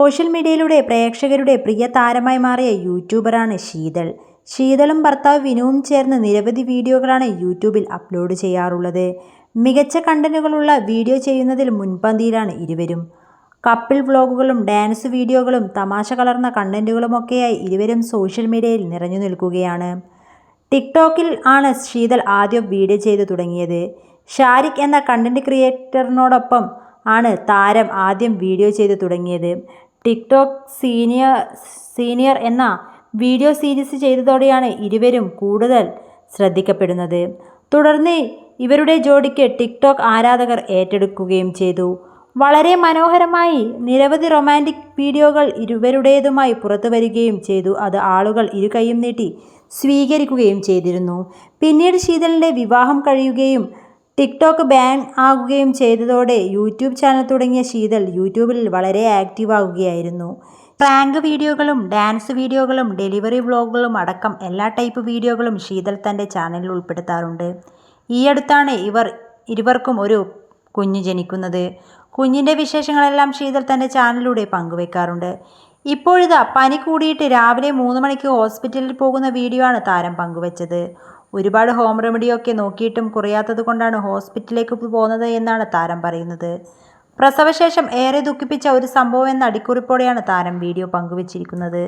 Social മീഡിയയിലൂടെ പ്രേക്ഷകരുടെ പ്രിയ താരമായി മാറിയ യൂട്യൂബറാണ് ശീതൾ. ശീതളും ഭർത്താവ് വിനുവും ചേർന്ന് നിരവധി വീഡിയോകളാണ് യൂട്യൂബിൽ അപ്ലോഡ് ചെയ്യാറുള്ളത്. മികച്ച കണ്ടന്റുകളുള്ള വീഡിയോ ചെയ്യുന്നതിൽ മുൻപന്തിയിലാണ് ഇരുവരും. കപ്പിൾ വ്ളോഗുകളും ഡാൻസ് വീഡിയോകളും തമാശ കലർന്ന കണ്ടന്റുകളുമൊക്കെയായി ഇരുവരും സോഷ്യൽ മീഡിയയിൽ നിറഞ്ഞു നിൽക്കുകയാണ്. ടിക്ടോക്കിൽ ആണ് ശീതൾ ആദ്യം വീഡിയോ ചെയ്തു തുടങ്ങിയത്. ഷാരിഖ് എന്ന കണ്ടന്റ് ക്രിയേറ്ററിനോടൊപ്പം ആണ് താരം ആദ്യം വീഡിയോ ചെയ്തു തുടങ്ങിയത്. ടിക്ടോക്ക് സീനിയർ സീനിയർ എന്ന വീഡിയോ സീരീസ് ചെയ്തതോടെയാണ് ഇരുവരും കൂടുതൽ ശ്രദ്ധിക്കപ്പെടുന്നത്. തുടർന്ന് ഇവരുടെ ജോഡിക്ക് ടിക്ടോക്ക് ആരാധകർ ഏറ്റെടുക്കുകയും ചെയ്തു. വളരെ മനോഹരമായി നിരവധി റൊമാന്റിക് വീഡിയോകൾ ഇരുവരുടേതുമായി പുറത്തു വരികയും ചെയ്തു. അത് ആളുകൾ ഇരു കൈയും നീട്ടി സ്വീകരിക്കുകയും ചെയ്തിരുന്നു. പിന്നീട് ശീതലിന്റെ വിവാഹം കഴിയുകയും ടിക്ടോക്ക് ബാൻ ആകുകയും ചെയ്തതോടെ യൂട്യൂബ് ചാനൽ തുടങ്ങിയ ശീതൽ യൂട്യൂബിൽ വളരെ ആക്റ്റീവ് ആകുകയായിരുന്നു പ്രാങ്ക് വീഡിയോകളും ഡാൻസ് വീഡിയോകളും ഡെലിവറി വ്ളോഗുകളും അടക്കം എല്ലാ ടൈപ്പ് വീഡിയോകളും ശീതൽ തന്റെ ചാനലിൽ ഉൾപ്പെടുത്താറുണ്ട്. ഈ അടുത്താണ് ഇവർ ഇരുവർക്കും ഒരു കുഞ്ഞ് ജനിക്കുന്നത്. കുഞ്ഞിന്റെ വിശേഷങ്ങളെല്ലാം ശീതൽ തന്റെ ചാനലിലൂടെ പങ്കുവെക്കാറുണ്ട്. ഇപ്പോഴിതാ പനി കൂടിയിട്ട് രാവിലെ മൂന്ന് മണിക്ക് ഹോസ്പിറ്റലിൽ പോകുന്ന വീഡിയോ ആണ് താരം പങ്കുവച്ചത്. ഒരുപാട് ഹോം റെമഡിയൊക്കെ നോക്കിയിട്ടും കുറയാത്തത് കൊണ്ടാണ് ഹോസ്പിറ്റലിലേക്ക് പോകുന്നത് എന്നാണ് താരം പറയുന്നത്. പ്രസവശേഷം ഏറെ ദുഃഖിപ്പിച്ച ഒരു സംഭവം എന്ന അടിക്കുറിപ്പോടെയാണ് താരം വീഡിയോ പങ്കുവച്ചിരിക്കുന്നത്.